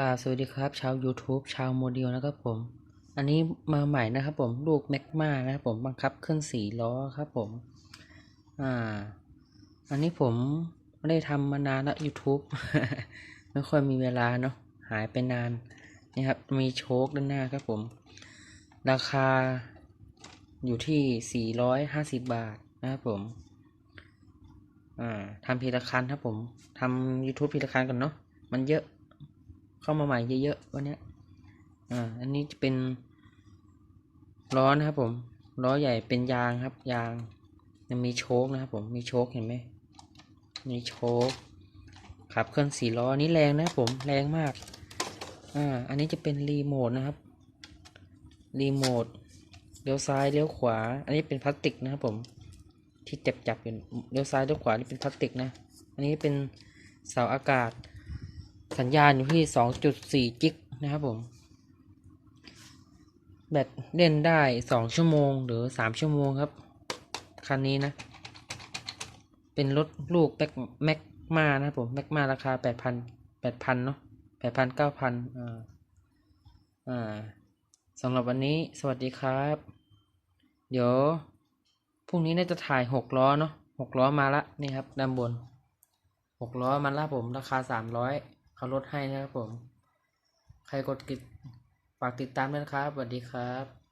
กาสวัสดีครับ ชาว YouTube ชาวโมเดลนะครับผม อันนี้มาใหม่นะครับผมลูกแมกมานะครับผมบังคับเคลื่อนสีล้อครับผม อ่า อันนี้ผมไม่ได้ทำมานานแล้ว YouTube ไม่ค่อยมีเวลาเนาะหายไปนานนี่ครับ มีโชคด้านหน้าครับผม ราคาอยู่ที่ 450 บาทนะครับผม อ่าทำพีละคันครับผมทำ YouTube พีละคันก่อนเนาะมันเยอะ เข้ามาใหม่เยอะๆวันนี้อ่า อันนี้จะเป็นล้อนะครับ ผมล้อใหญ่เป็นยางครับ ยางยังมีโชคนะครับ ผมมีโชคเห็นไหมมีโชคขับเคลื่อนสี่ล้ออันนี้แรงนะครับผมแรงมากอ่าอันนี้จะเป็นรีโมทนะครับรีโมทเลี้ยวซ้ายเลี้ยวขวา อันนี้เป็นพลาสติกนะครับผมที่จับจับอยู่เลี้ยวซ้ายเลี้ยวขวานี่เป็นพลาสติกนะ อันนี้เป็นเสาอากาศ สัญญาณอยู่ที่สองจุดสี่จิกนะครับผม แบตเล่นได้สองชั่วโมงหรือสามชั่วโมงครับ คันนี้นะ เป็นรถลูกแม็กแม็กมานะครับผมแม็กมาราคาแปดพันแปดพันเนาะแปดพันเก้าพันอ่าอ่าสำหรับวันนี้สวัสดีครับ เดี๋ยวพรุ่งนี้น่าจะถ่ายหกล้อเนาะหกล้อมาละนี่ครับด้านบนหกล้อมาละผมราคาสามร้อย เขาลดให้นะครับผม ใครกดติดฝากติดตามด้วยนะครับสวัสดีครับ